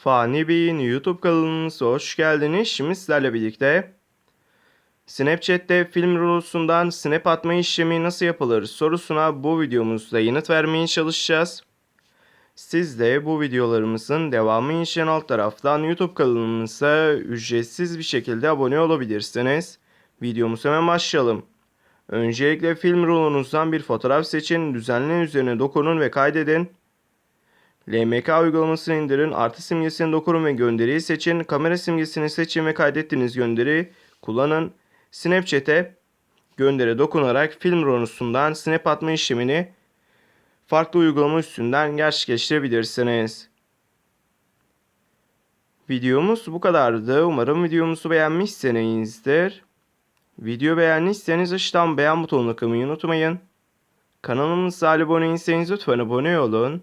Fani Bey'in YouTube kanalımıza hoş geldiniz. Şimdi sizlerle birlikte Snapchat'te film rulosundan snap atma işlemi nasıl yapılır sorusuna bu videomuzda yanıt vermeye çalışacağız. Siz de bu videolarımızın devamı için alt taraftan YouTube kanalımıza ücretsiz bir şekilde abone olabilirsiniz. Videomuza hemen başlayalım. Öncelikle film rulonuzdan bir fotoğraf seçin, düzenleyin üzerine dokunun ve kaydedin. LMK uygulamasını indirin, artı simgesini dokunun ve gönderiyi seçin, kamera simgesini seçin ve kaydettiğiniz gönderiyi kullanın. Snapchat'e göndere dokunarak film rulosundan snap atma işlemini farklı uygulama üstünden gerçekleştirebilirsiniz. Videomuz bu kadardı. Umarım videomuzu beğenmişsinizdir. Video beğendiyseniz aşağıdan beğen butonuna kılmayı unutmayın. Kanalımıza abone değilseniz lütfen abone olun.